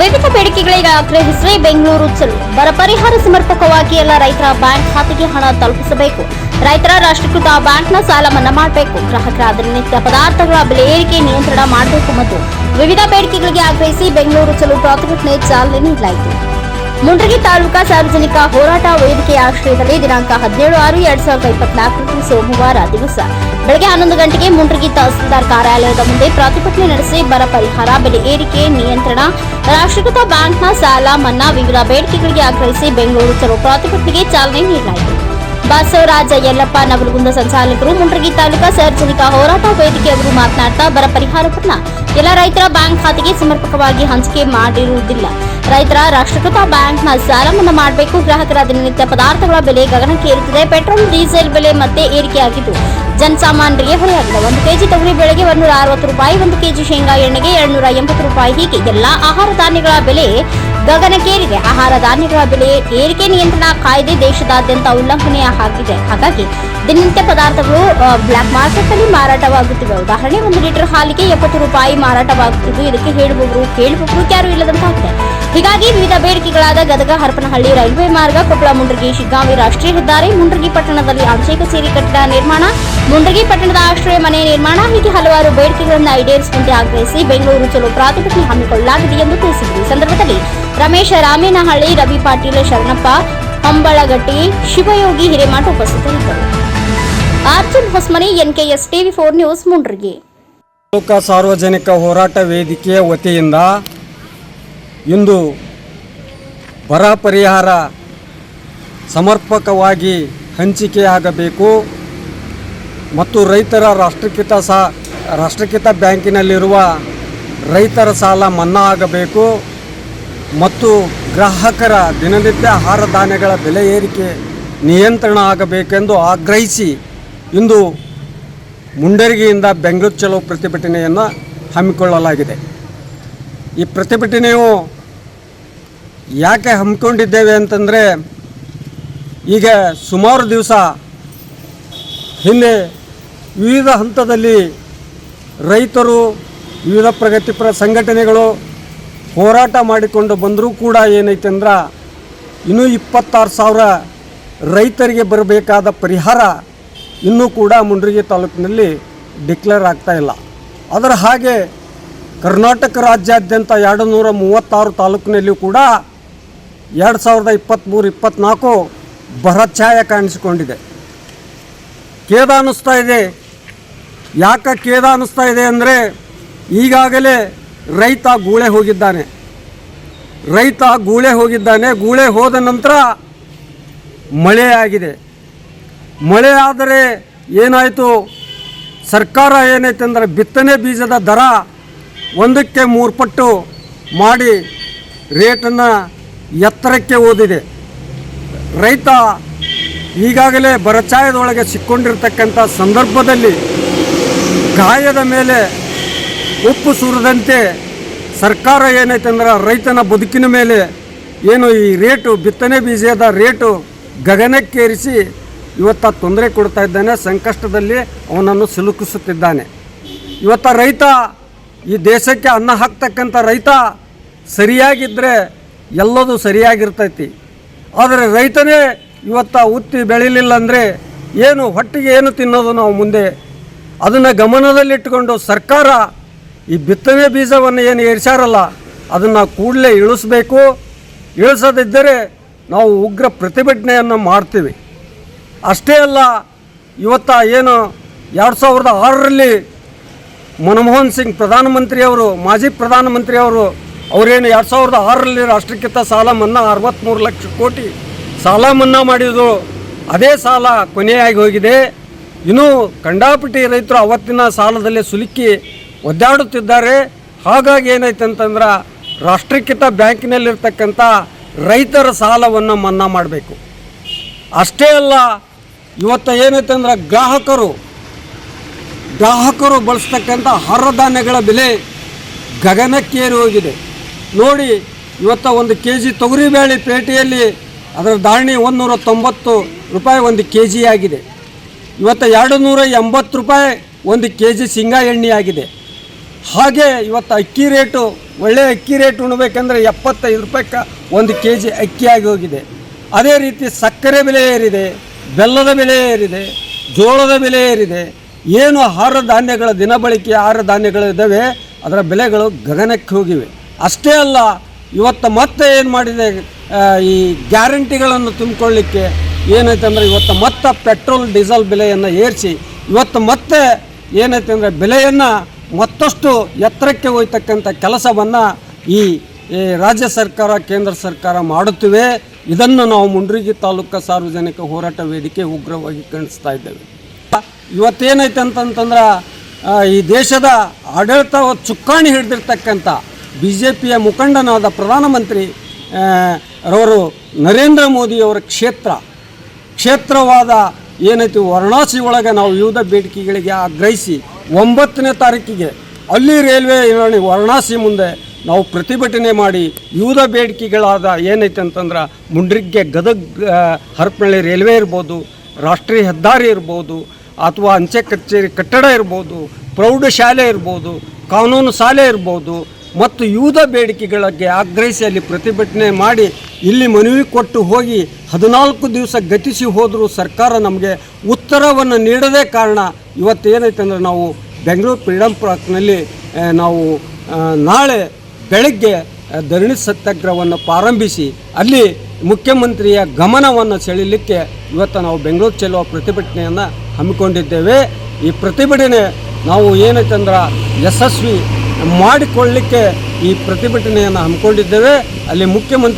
ವಿವಿಧ ಬೇಡಿಕೆಗಳಿಗೆ ಆಗ್ರಹಿಸಿ ಬೆಂಗಳೂರು ಚಲು. ಬರ ಪರಿಹಾರ ಸಮರ್ಪಕವಾಗಿ ಎಲ್ಲ ರೈತರ ಬ್ಯಾಂಕ್ ಖಾತೆಗೆ ಹಣ ತಲುಪಿಸಬೇಕು. ರೈತರ ರಾಷ್ಟ್ರೀಕೃತ ಬ್ಯಾಂಕ್ನ ಸಾಲ ಮನ್ನಾ ಮಾಡಬೇಕು. ಗ್ರಾಹಕರ ದಿನನಿತ್ಯ ಪದಾರ್ಥಗಳ ಬೆಲೆ ಏರಿಕೆ ನಿಯಂತ್ರಣ ಮಾಡಬೇಕು ಮತ್ತು ವಿವಿಧ ಬೇಡಿಕೆಗಳಿಗೆ ಆಗ್ರಹಿಸಿ ಬೆಂಗಳೂರು ಚಲು ಪ್ರತಿಭಟನೆ ಚಾಲನೆ ನೀಡಲಾಯಿತು. ಮುಂಡ್ರಗಿ ತಾಲೂಕಾ ಸಾರ್ವಜನಿಕ ಹೋರಾಟ ವೇದಿಕೆಯ ಆಶ್ರಯದಲ್ಲಿ ದಿನಾಂಕ ಹದಿನೇಳು ಆರು ಎರಡ್ ಸಾವಿರದ ಇಪ್ಪತ್ನಾಲ್ಕರಂದು ಸೋಮವಾರ ದಿವಸ. ಬೆಳಗ್ಗೆ ಹನ್ನೊಂದು ಗಂಟೆಗೆ ಮುಂಡ್ರಗಿ ತಹಸೀಲ್ದಾರ್ ಕಾರ್ಯಾಲಯದ ಮುಂದೆ ಪ್ರತಿಭಟನೆ ನಡೆಸಿ ಬರ ಪರಿಹಾರ, ಬೆಲೆ ಏರಿಕೆ, ನಿಯಂತ್ರಣ, ರಾಷ್ಟ್ರೀಕೃತ ಬ್ಯಾಂಕ್ನ ಸಾಲ, ಮನ್ನಾ, ವಿವಿಧ ಬೇಡಿಕೆಗಳಿಗೆ ಆಗ್ರಹಿಸಿ ಬೆಂಗಳೂರು ಚಲೋ ಪ್ರತಿಭಟನೆಗೆ ಚಾಲನೆ ನೀಡಲಾಯಿತು. ಬಸವರಾಜ ಯಲ್ಲಪ್ಪ ನವಲಗುಂದ ಸಂಚಾಲಕರು, ಮುಂಡ್ರಗಿ ತಾಲೂಕಾ ಸಾರ್ವಜನಿಕ ಹೋರಾಟ ವೇದಿಕೆಯವರು ಮಾತನಾಡ್ತಾ ಬರ ಪರಿಹಾರವನ್ನ ಎಲ್ಲ ರೈತರ ಬ್ಯಾಂಕ್ ಖಾತೆಗೆ ಸಮರ್ಪಕವಾಗಿ ಹಂಚಿಕೆ ಮಾಡಿರುವುದಿಲ್ಲ. ರೈತರ ರಾಷ್ಟ್ರೀಕೃತ ಬ್ಯಾಂಕ್ನ ಸಾಲ ಮನ್ನಾ ಮಾಡಬೇಕು. ಗ್ರಾಹಕರ ದಿನನಿತ್ಯ ಪದಾರ್ಥಗಳ ಬೆಲೆ ಗಗನಕ್ಕೆ ಏರುತ್ತಿದೆ ಪೆಟ್ರೋಲ್, ಡೀಸೆಲ್ ಬೆಲೆ ಮತ್ತೆ ಏರಿಕೆಯಾಗಿದ್ದು. ಜನಸಾಮಾನ್ಯರಿಗೆ ಹೊರೆಯಾಗಿದೆ ಒಂದು ಕೆಜಿ ತೊಗರಿ ಬೆಳೆಗೆ ಒಂದೂರ ಅರವತ್ತು ರೂಪಾಯಿ ಒಂದು ಕೆಜಿ ಶೇಂಗಾ ಎಣ್ಣೆಗೆ ಎರಡ್ನೂರ ಎಂಬತ್ತು ರೂಪಾಯಿ. ಹೀಗೆ ಎಲ್ಲಾ ಆಹಾರ ಧಾನ್ಯಗಳ ಬೆಲೆ ಗಗನಕ್ಕೇರಿದೆ. ಆಹಾರ ಧಾನ್ಯಗಳ ಬೆಲೆ ಏರಿಕೆ ನಿಯಂತ್ರಣ ಕಾಯ್ದೆ ದೇಶದಾದ್ಯಂತ ಉಲ್ಲಂಘನೆ ಹಾಕಿದೆ ಹಾಗಾಗಿ ದಿನನಿತ್ಯ ಪದಾರ್ಥಗಳು ಆ, ಬ್ಲ್ಯಾಕ್ ಮಾರ್ಕೆಟ್ ಅಲ್ಲಿ ಮಾರಾಟವಾಗುತ್ತಿವೆ. ಉದಾಹರಣೆ ಒಂದು ಲೀಟರ್ ಹಾಲಿಗೆ ಎಪ್ಪತ್ತು ರೂಪಾಯಿ ಮಾರಾಟವಾಗುತ್ತಿದ್ದು ಇದಕ್ಕೆ ಹೇಳುವವರು ಕೇಳುವವರು ಯಾರು ಇಲ್ಲದಂತಾಗಿದೆ. ಹೀಗಾಗಿ ವಿವಿಧ ಬೇಡಿಕೆಗಳಾದ ಗದಗ, ಹರಪನಹಳ್ಳಿ ರೈಲ್ವೆ ಮಾರ್ಗ, ಕೊಪ್ಪಳ, ಮುಂಡ್ರಗಿ, ಶಿಗ್ಗಾಂವಿ ರಾಷ್ಟ್ರೀಯ ಹೆದ್ದಾರಿ, ಮುಂಡ್ರಗಿ ಪಟ್ಟಣದಲ್ಲಿ ಅಂಚೆ ಸೇರಿ ಕಟ್ಟಡ ನಿರ್ಮಾಣ, ಮುಂಡ್ರಗಿ ಪಟ್ಟಣದ ಆಶ್ರಯ ಮನೆ ನಿರ್ಮಾಣ, ಹೀಗೆ ಹಲವಾರು ಬೇಡಿಕೆಗಳನ್ನು ಈಡೇರಿಸುವಂತೆ ಆಗ್ರಹಿಸಿ ಬೆಂಗಳೂರು ಚಲೋ ಪ್ರತಿಭಟನೆ ಹಮ್ಮಿಕೊಳ್ಳಲಾಗಿದೆ ಎಂದು ತಿಳಿಸಿದರು. ಈ ಸಂದರ್ಭದಲ್ಲಿ ರಮೇಶ ರಾಮೇನಹಳ್ಳಿ, ರವಿ ಪಾಟೀಲ್ ಶರಣಪ್ಪ, ಹಂಬಳಗಟ್ಟಿ, ಶಿವಯೋಗಿ ಹಿರೇಮಠ ಉಪಸ್ಥಿತರಿದ್ದರು. Arjun Hosmani NKS TV four news, Mundargi. ಸಾರ್ವಜನಿಕ ಹೋರಾಟ ವೇದಿಕೆಯ ವತಿಯಿಂದ ಇಂದು ಬರ ಪರಿಹಾರ ಸಮರ್ಪಕವಾಗಿ ಹಂಚಿಕೆಯಾಗಬೇಕು ಮತ್ತು ರೈತರ ರಾಷ್ಟ್ರೀಕೃತ ಸಾ, ರಾಷ್ಟ್ರೀಕೃತ ಬ್ಯಾಂಕಿನಲ್ಲಿರುವ ರೈತರ ಸಾಲ ಮನ್ನಾ ಆಗಬೇಕು ಮತ್ತು ಗ್ರಾಹಕರ ದಿನನಿತ್ಯ ಆಹಾರ ಧಾನ್ಯಗಳ ಬೆಲೆ ಏರಿಕೆ ನಿಯಂತ್ರಣ ಆಗಬೇಕೆಂದು ಆಗ್ರಹಿಸಿ ಇಂದು ಮುಂಡರಿಗೆಯಿಂದ ಬೆಂಗಳೂರು ಚಲೋ ಪ್ರತಿಭಟನೆಯನ್ನು ಹಮ್ಮಿಕೊಳ್ಳಲಾಗಿದೆ. ಈ ಪ್ರತಿಭಟನೆಯು ಯಾಕೆ ಹಮ್ಮಿಕೊಂಡಿದ್ದೇವೆ ಅಂತಂದರೆ, ಈಗ ಸುಮಾರು ದಿವಸ ಹಿಂದೆ ವಿವಿಧ ಹಂತದಲ್ಲಿ ರೈತರು, ವಿವಿಧ ಪ್ರಗತಿಪರ ಸಂಘಟನೆಗಳು ಹೋರಾಟ ಮಾಡಿಕೊಂಡು ಬಂದರೂ ಕೂಡ ಏನೈತೆ ಅಂದ್ರೆ, ಇನ್ನೂ ಇಪ್ಪತ್ತಾರು ಸಾವಿರ ರೈತರಿಗೆ ಬರಬೇಕಾದ ಪರಿಹಾರ ಇನ್ನೂ ಕೂಡ ಮುಂಡ್ರಿಗೆ ತಾಲೂಕಿನಲ್ಲಿ ಡಿಕ್ಲೇರ್ ಆಗ್ತಾ ಇಲ್ಲ. ಅದರ ಹಾಗೆ ಕರ್ನಾಟಕ ರಾಜ್ಯಾದ್ಯಂತ ಎರಡು ನೂರ ಮೂವತ್ತಾರು ತಾಲೂಕಿನಲ್ಲಿಯೂ ಕೂಡ ಎರಡು ಸಾವಿರದ ಇಪ್ಪತ್ತ್ಮೂರು, ಇಪ್ಪತ್ತ್ನಾಲ್ಕು ಬರಛಾಯ ಕಾಣಿಸಿಕೊಂಡಿದೆ. ಖೇದ ಅನ್ನಿಸ್ತಾ ಇದೆ. ಯಾಕೆ ಖೇದ ಅನ್ನಿಸ್ತಾ ಇದೆ ಅಂದರೆ ಈಗಾಗಲೇ ರೈತ ಗೂಳೆ ಹೋಗಿದ್ದಾನೆ. ರೈತ ಗೂಳೆ ಹೋಗಿದ್ದಾನೆ. ಗೂಳೆ ಹೋದ ನಂತರ ಮಳೆ ಆಗಿದೆ. ಮಳೆ ಆದರೆ ಏನಾಯಿತು? ಸರ್ಕಾರ ಏನೈತೆ ಅಂದರೆ ಬಿತ್ತನೆ ಬೀಜದ ದರ ಒಂದಕ್ಕೆ ಮೂರು ಪಟ್ಟು ಮಾಡಿ ರೇಟನ್ನು ಎತ್ತರಕ್ಕೆ ಓದಿದೆ. ರೈತ ಈಗಾಗಲೇ ಬರಚಾಯದೊಳಗೆ ಸಿಕ್ಕೊಂಡಿರ್ತಕ್ಕಂಥ ಸಂದರ್ಭದಲ್ಲಿ ಗಾಯದ ಮೇಲೆ ಉಪ್ಪು ಸುರಿದಂತೆ ಸರ್ಕಾರ ಏನೈತೆ ಅಂದ್ರೆ ರೈತನ ಬದುಕಿನ ಮೇಲೆ ಏನು ಈ ರೇಟು, ಬಿತ್ತನೆ ಬೀಜದ ರೇಟು ಗಗನಕ್ಕೇರಿಸಿ ಇವತ್ತ ತೊಂದರೆ ಕೊಡ್ತಾ ಇದ್ದಾನೆ, ಸಂಕಷ್ಟದಲ್ಲಿ ಅವನನ್ನು ಸಿಲುಕಿಸುತ್ತಿದ್ದಾನೆ. ಇವತ್ತ ರೈತ ಈ ದೇಶಕ್ಕೆ ಅನ್ನ ಹಾಕ್ತಕ್ಕಂಥ ರೈತ ಸರಿಯಾಗಿದ್ದರೆ ಎಲ್ಲದೂ ಸರಿಯಾಗಿರ್ತೈತಿ. ಆದರೆ ರೈತನೇ ಇವತ್ತ ಉತ್ತಿ ಬೆಳಿಲಿಲ್ಲ ಅಂದರೆ ಏನು, ಹೊಟ್ಟಿಗೆ ಏನು ತಿನ್ನೋದು ನಾವು ಮುಂದೆ? ಅದನ್ನು ಗಮನದಲ್ಲಿಟ್ಟುಕೊಂಡು ಸರ್ಕಾರ ಈ ಬಿತ್ತನೆ ಬೀಜವನ್ನು ಏನು ಏರಿಸ್ಯಾರಲ್ಲ, ಅದನ್ನು ಕೂಡಲೇ ಇಳಿಸ್ಬೇಕು. ಇಳಿಸದಿದ್ದರೆ ನಾವು ಉಗ್ರ ಪ್ರತಿಭಟನೆಯನ್ನು ಮಾಡ್ತೀವಿ. ಅಷ್ಟೇ ಅಲ್ಲ, ಇವತ್ತ ಏನು, ಎರಡು ಸಾವಿರದ ಆರರಲ್ಲಿ ಮನಮೋಹನ್ ಸಿಂಗ್ ಪ್ರಧಾನಮಂತ್ರಿಯವರು ಮಾಜಿ ಪ್ರಧಾನಮಂತ್ರಿಯವರು ಅವರೇನು ಎರಡು ಸಾವಿರದ ಆರರಲ್ಲಿ ರಾಷ್ಟ್ರಕ್ಕಿಂತ ಸಾಲ ಮನ್ನಾ ಅರವತ್ತ್ಮೂರು ಲಕ್ಷ ಕೋಟಿ ಸಾಲ ಮನ್ನಾ ಮಾಡಿದ್ರು ಅದೇ ಸಾಲ ಕೊನೆಯಾಗಿ ಹೋಗಿದೆ. ಇನ್ನೂ ಕಂಡಾಪಟ್ಟಿ ರೈತರು ಅವತ್ತಿನ ಸಾಲದಲ್ಲಿ ಸುಲುಕಿ ಒದ್ದಾಡುತ್ತಿದ್ದಾರೆ. ಹಾಗಾಗಿ ಏನೈತೆ ಅಂತಂದ್ರೆ ರಾಷ್ಟ್ರೀಕೃತ ಬ್ಯಾಂಕಿನಲ್ಲಿರ್ತಕ್ಕಂಥ ರೈತರ ಸಾಲವನ್ನು ಮನ್ನಾ ಮಾಡಬೇಕು. ಅಷ್ಟೇ ಅಲ್ಲ, ಇವತ್ತು ಏನೈತೆ ಅಂದ್ರೆ ಗ್ರಾಹಕರು ಗ್ರಾಹಕರು ಬಳಸ್ತಕ್ಕಂಥ ಆಹಾರ ಧಾನ್ಯಗಳ ಬೆಲೆ ಗಗನಕ್ಕೇರಿ ಹೋಗಿದೆ. ನೋಡಿ, ಇವತ್ತು ಒಂದು ಕೆ ಜಿ ತೊಗರಿಬೇಳೆ ಪೇಟೆಯಲ್ಲಿ ಅದರ ಧಾರಣೆ ಒಂದುನೂರ ತೊಂಬತ್ತು ರೂಪಾಯಿ ಒಂದು ಕೆ ಜಿ ಆಗಿದೆ. ಇವತ್ತು ಎರಡು ನೂರ ಎಂಬತ್ತು ರೂಪಾಯಿ ಒಂದು ಕೆ ಜಿ ಶೇಂಗಾ ಎಣ್ಣೆ ಆಗಿದೆ. ಹಾಗೆ ಇವತ್ತು ಅಕ್ಕಿ ರೇಟು ಒಳ್ಳೆಯ ಅಕ್ಕಿ ರೇಟ್ ಉಣ್ಬೇಕಂದ್ರೆ ಎಪ್ಪತ್ತೈದು ರೂಪಾಯಿಗೆ ಒಂದು ಕೆ ಜಿ ಅಕ್ಕಿ ಆಗಿ ಹೋಗಿದೆ. ಅದೇ ರೀತಿ ಸಕ್ಕರೆ ಬೆಲೆ ಏರಿದೆ, ಬೆಲ್ಲದ ಬೆಲೆ ಏರಿದೆ, ಜೋಳದ ಬೆಲೆ ಏರಿದೆ ಏನು ಆಹಾರ ಧಾನ್ಯಗಳ ದಿನಬಳಕೆ ಆಹಾರ ಧಾನ್ಯಗಳಿದ್ದಾವೆ ಅದರ ಬೆಲೆಗಳು ಗಗನಕ್ಕೆ ಹೋಗಿವೆ. ಅಷ್ಟೇ ಅಲ್ಲ, ಇವತ್ತು ಮತ್ತೆ ಏನು ಮಾಡಿದೆ ಈ ಗ್ಯಾರಂಟಿಗಳನ್ನು ತುಂಬಿಕೊಳ್ಳಿಕ್ಕೆ ಏನೈತೆ ಅಂದರೆ ಇವತ್ತು ಮತ್ತೆ ಪೆಟ್ರೋಲ್, ಡೀಸೆಲ್ ಬೆಲೆಯನ್ನು ಏರಿಸಿ, ಇವತ್ತು ಮತ್ತೆ ಏನೈತೆ ಅಂದರೆ ಬೆಲೆಯನ್ನು ಮತ್ತಷ್ಟು ಎತ್ತರಕ್ಕೆ ಒಯ್ತಕ್ಕಂಥ ಕೆಲಸವನ್ನು ಈ ರಾಜ್ಯ ಸರ್ಕಾರ, ಕೇಂದ್ರ ಸರ್ಕಾರ ಮಾಡುತ್ತಿವೆ. ಇದನ್ನು ನಾವು ಮುಂಡ್ರಿಗಿ ತಾಲೂಕು ಸಾರ್ವಜನಿಕ ಹೋರಾಟ ವೇದಿಕೆ ಉಗ್ರವಾಗಿ ಖಂಡಿಸ್ತಾ ಇದ್ದೇವೆ. ಇವತ್ತೇನೈತೆ ಅಂತಂತಂದ್ರೆ ಈ ದೇಶದ ಆಡಳಿತ ಚುಕ್ಕಾಣಿ ಹಿಡಿದಿರ್ತಕ್ಕಂಥ ಬಿ ಜೆ ಪಿಯ ಮುಖಂಡನಾದ ಪ್ರಧಾನಮಂತ್ರಿ ರವರು ನರೇಂದ್ರ ಮೋದಿಯವರ ಕ್ಷೇತ್ರ. ಕ್ಷೇತ್ರವಾದ ಏನೈತಿ ವಾರಣಾಸಿ ಒಳಗೆ ನಾವು ವಿವಿಧ ಬೇಡಿಕೆಗಳಿಗೆ ಆಗ್ರಹಿಸಿ, ಒಂಬತ್ತನೇ ತಾರೀಕಿಗೆ ಅಲ್ಲಿ ರೈಲ್ವೆ ವಾರಣಾಸಿ ಮುಂದೆ ನಾವು ಪ್ರತಿಭಟನೆ ಮಾಡಿ ವಿವಿಧ ಬೇಡಿಕೆಗಳಾದ ಏನೈತೆ ಅಂತಂದ್ರೆ ಮುಂಡ್ರಿಗೆ ಗದಗ್ ಹರಪನಹಳ್ಳಿ ರೈಲ್ವೆ ಇರ್ಬೋದು, ರಾಷ್ಟ್ರೀಯ ಹೆದ್ದಾರಿ ಇರ್ಬೋದು ಅಥವಾ ಅಂಚೆ ಕಚೇರಿ ಕಟ್ಟಡ ಇರ್ಬೋದು, ಪ್ರೌಢಶಾಲೆ ಇರ್ಬೋದು, ಕಾನೂನು ಶಾಲೆ ಇರ್ಬೋದು ಮತ್ತು ವಿವಿಧ ಬೇಡಿಕೆಗಳಿಗೆ ಆಗ್ರಹಿಸಿ ಅಲ್ಲಿ ಪ್ರತಿಭಟನೆ ಮಾಡಿ ಇಲ್ಲಿ ಮನವಿ ಕೊಟ್ಟು ಹೋಗಿ ಹದಿನಾಲ್ಕು ದಿವಸ ಗತಿಸಿ ಹೋದರೂ ಸರ್ಕಾರ ನಮಗೆ ಉತ್ತರವನ್ನು ನೀಡದೇ ಕಾರಣ ಇವತ್ತು ಏನೈತೆ ಅಂದರೆ ನಾವು ಬೆಂಗಳೂರು ಫ್ರೀಡಮ್ ಪಾರ್ಕ್ನಲ್ಲಿ ನಾವು ನಾಳೆ ಬೆಳಗ್ಗೆ ಧರಣಿ ಸತ್ಯಾಗ್ರಹವನ್ನು ಪ್ರಾರಂಭಿಸಿ ಅಲ್ಲಿ ಮುಖ್ಯಮಂತ್ರಿಯ ಗಮನವನ್ನು ಸೆಳೀಲಿಕ್ಕೆ ಇವತ್ತು ನಾವು ಬೆಂಗಳೂರು ಚೆಲ್ಲುವ ಪ್ರತಿಭಟನೆಯನ್ನು ಹಮ್ಮಿಕೊಂಡಿದ್ದೇವೆ. ಈ ಪ್ರತಿಭಟನೆ ನಾವು ಏನೈತಂದ್ರೆ ಯಶಸ್ವಿ ಮಾಡಿಕೊಳ್ಳಲಿಕ್ಕೆ ಈ ಪ್ರತಿಭಟನೆಯನ್ನು ಹಮ್ಮಿಕೊಂಡಿದ್ದೇವೆ. ಅಲ್ಲಿ ಮುಖ್ಯಮಂತ್ರಿ